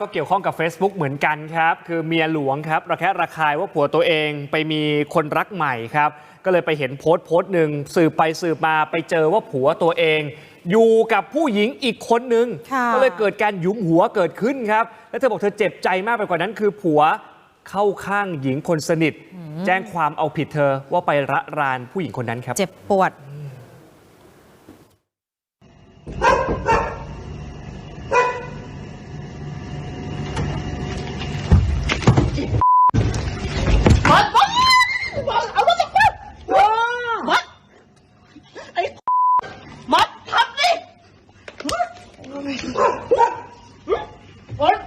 ก็เกี่ยวข้องกับ Facebook เหมือนกันครับ คือเมียหลวงครับระแคะระคายว่าผัวตัวเองไปมีคนรักใหม่ครับ ก็เลยไปเห็นโพสต์โพสต์หนึ่งสืบไปสืบมาไปเจอว่าผัวตัวเอง อยู่กับผู้หญิงอีกคนนึง ค่ะก็เลยเกิดการหยุมหัวเกิดขึ้นครับ แล้วเธอบอกเธอเจ็บใจมากไปกว่านั้นคือผัวเข้าข้างหญิงคนสนิท แจ้งความเอาผิดเธอว่าไประรานผู้หญิงคนนั้นครับ เจ็บปวด บอสบอสบอสเอารถจากบ้านบอสไอ้บอสทำดิบอส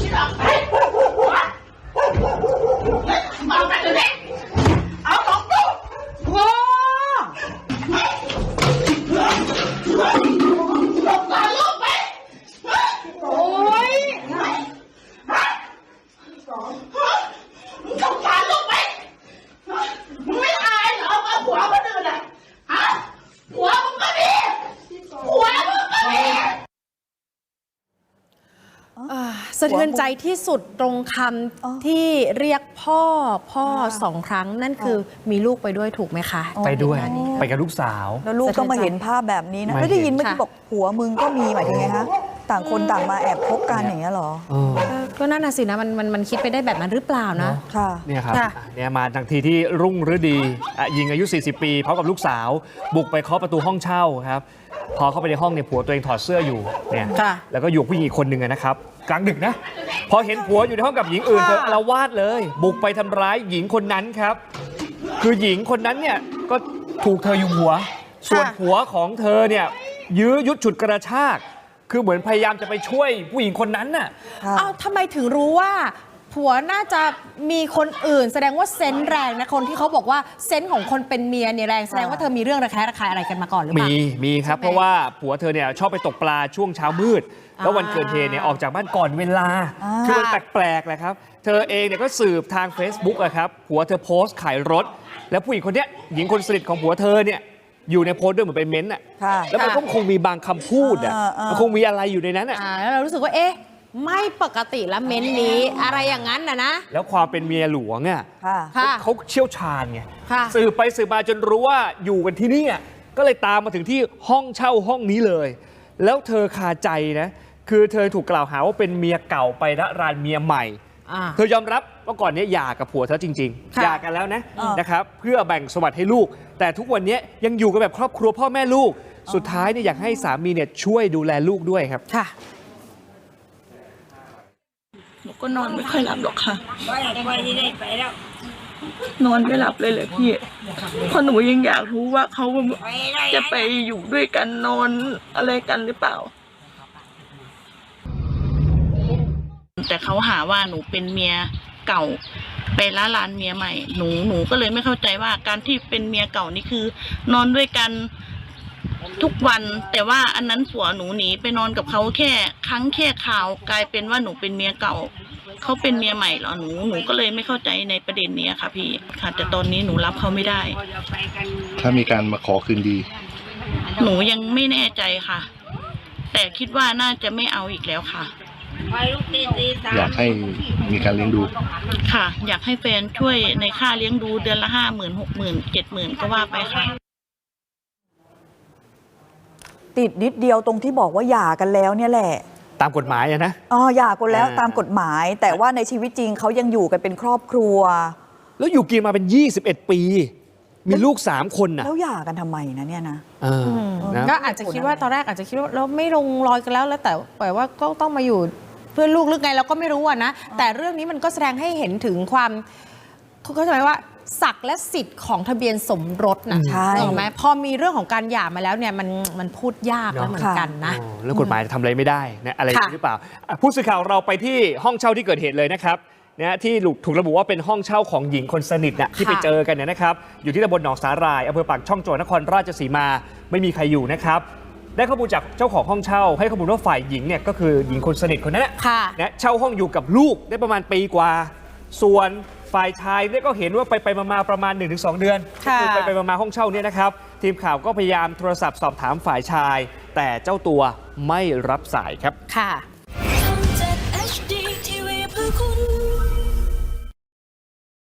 ที่หลังไปมาไปเลยเอาสองตัวว้าลงมาลูกไปโอ้ย มึงสงสารลูกไหมมึงไม่อายเหรอเอาผัวคนอื่นอะฮะผัวมึงก็มีผัวมึงก็มี อ่า สะเทือนใจที่สุดตรงคำที่เรียกพ่อพ่อสองครั้งนั่นคือมีลูกไปด้วยถูกไหมคะ ไปด้วยเหตุการณ์นี้ไปกับลูกสาว แล้วลูกต้องมาเห็นภาพแบบนี้นะไม่แล้วได้ยินเห็นเมื่อกี้ค่ะบอกผัวมึงก็มีหมายถึงไงคะ ต่างคนต่างมาแอบคบกันอย่างเงี้ยเหรอ เออเออก็นั่นน่ะสินะมันมันมันคิดไปได้แบบนั้นหรือเปล่านะ ค่ะ เนี่ยครับค่ะอะเนี่ยมาทันทีที่รุ่งฤดีอะยิงอายุ 40 ปีพร้อมกับลูกสาว บุกไปเคาะประตูห้องเช่าครับ พอเข้าไปในห้องเนี่ยผัวตัวเองถอดเสื้ออยู่เนี่ยค่ะ แล้วก็อยู่กับผู้หญิงอีกคนหนึ่งอะนะครับ กลางดึกนะ พอเห็นผัวอยู่ในห้องกับหญิงอื่นเธออาละวาดเลย บุกไปทำร้ายหญิงคนนั้นครับ คือหญิงคนนั้นเนี่ยก็ถูกเธอยุมหัว ส่วนค่ะผัวของเธอเนี่ยยื้อยุดฉุดกระชาก คือเหมือนพยายามจะไปช่วยผู้หญิงคนนั้นน่ะค่ะเอ้าทำไมถึงรู้ว่า ผัวน่าจะมีคนอื่น แสดงว่าเซนส์แรงนะคนที่เขาบอกว่าเซนส์ของคนเป็นเมียเนี่ยแรงแสดงว่าเธอมีเรื่องระแคะระคายอะไรกันมาก่อนหรือเปมีล่า มีครับใช่ไหมเพราะว่าผัวเธอเนี่ยชอบไปตกปลาช่วงเช้ามืด แล้ววันอ่าเกิดเหตุเนี่ยออกจากบ้านก่อนเวลา อ่า คือมันค่ะแปลกๆแหละครับ เธอเองเนี่ยก็สืบทาง Facebook อะครับผัวเธอโพสต์ขายรถ แล้วผู้หญิงคนเนี้ยหญิงคนสนิทของผัวเธอเนี่ย อยู่ในโพสต์ด้วยเหมือนไปเม้นต์อะค่ะแล้วมันก็คงมีบางคำพูดอะอ่าอ่ามัมันคงมีอะไรอยู่ในนั้นอะอ่าแล้วเรารู้สึกว่าเอ๊ะ ไม่ปกติแล้วเม้นท์นี้อะไรอย่างนั้นนะนะ แล้วความเป็นเมียหลวงอะค่ะ ค่ะเขาเชี่ยวชาญไงค่ะ สืบไปสืบมาจนรู้ว่าอยู่กันที่เนี่ยก็เลยตามมาถึงที่ห้องเช่าห้องนี้เลย แล้วเธอคาใจนะ คือเธอถูกกล่าวหาว่าเป็นเมียเก่าไประรานเมียใหม่ อ่า เธอยอมรับว่าก่อนเนี้ยหย่ากับผัวเธอจริงๆค่ะหย่ากันแล้วนะอ่านนะครับเพื่อแบ่งสมบัติให้ลูก แต่ทุกวันเนี้ยยังอยู่กันแบบครอบครัวพ่อแม่ลูก สุดท้ายเนี่ยอยากให้สามีเนี่ยช่วยดูแลลูกด้วยครับ ค่ะ หนูก็นอนไม่ค่อยหลับหรอกค่ะไปไปที่ได้ไปแล้วนอนไม่หลับเลยเลยพี่เพราะหนูยังอยากรู้ว่าเขาไปได้จะไปอยู่ด้วยกันนอนอะไรกันหรือเปล่า แต่เขาหาว่าหนูเป็นเมียเก่าไปละลานเมียใหม่ หนูหนูก็เลยไม่เข้าใจว่าการที่เป็นเมียเก่านี่คือ นอนด้วยกันทุกวัน แต่ว่าอันนั้นผัวหนูหนีไปนอนกับเขาแค่ ครั้งแค่ข่าวกลายเป็นว่าหนูเป็นเมียเก่าเขาเป็นเมียใหม่เหรอหนูหนูก็เลยไม่เข้าใจในประเด็นนี้ค่ะ พี่ค่ะ แต่ตอนนี้หนูรับเขาไม่ได้ก็จะไปกันถ้ามีการมาขอคืนดี หนูยังไม่แน่ใจค่ะ แต่คิดว่าน่าจะไม่เอาอีกแล้วค่ะ ไปลูกตีตีสามอยากให้มีการเลี้ยงดู ค่ะ อยากให้แฟนช่วยในค่าเลี้ยงดูเดือนละห้าหมื่นหกหมื่นเจ็ดหมื่นก็ว่าไปค่ะ ติดนิดเดียวตรงที่บอกว่าหย่ากันแล้วเนี่ยแหละตามกฎหมายอะนะอ๋อหย่ากันแล้วอ่าตามกฎหมาย แต่ว่าในชีวิตจริงเขายังอยู่กันเป็นครอบครัว แล้วอยู่กินมาเป็น 21 ปี มีลูก3คนน่ะแล้วหย่ากันทำไมนะเนี่ยนะเออนะก็อาจจะคิดว่าตอนแรกอาจจะคิดว่าเราไม่ลงรอยกันแล้วแล้วแต่แต่ว่าก็ต้องมาอยู่ เพื่อนลูกหรือไงเราก็ไม่รู้อะนะ แต่เรื่องนี้มันก็แสดงให้เห็นถึงความเขาก็จะหมายว่าศักดิ์และสิทธิ์ของทะเบียนสมรสนะใช่ ถูกไหมพอมีเรื่องของการหย่ามาแล้วเนี่ยมันมันพูดยากแล้วเหมือนกันนะ โอ้แล้วกฎหมายทำอะไรไม่ได้นะอะไรค่ะ หรือเปล่าอะผู้สื่อข่าวเราไปที่ห้องเช่าที่เกิดเหตุเลยนะครับนะที่ถูกระบุว่าเป็นห้องเช่าของหญิงคนสนิทนะที่ไปเจอกันเนี่ยนะครับ อยู่ที่ตำบลหนองสาหร่ายอำเภอปากช่องจังหวัดนครราชสีมาไม่มีใครอยู่นะครับ ได้ข้อมูลจากเจ้าของห้องเช่า ให้ข้อมูลว่าฝ่ายหญิงเนี่ยก็คือหญิงคนสนิทคนนั้นนะค่ะ นะเช่าห้องอยู่กับลูกได้ประมาณปีกว่า ส่วนฝ่ายชายเนี่ยก็เห็นว่าไปไปมาๆประมาณ 1-2 เดือนค่ะอไปไปมาๆห้องเช่าเนี่ยนะครับ ทีมข่าวก็พยายามโทรศัพท์สอบถามฝ่ายชาย แต่เจ้าตัวไม่รับสายครับ ค่ะทำจาก HD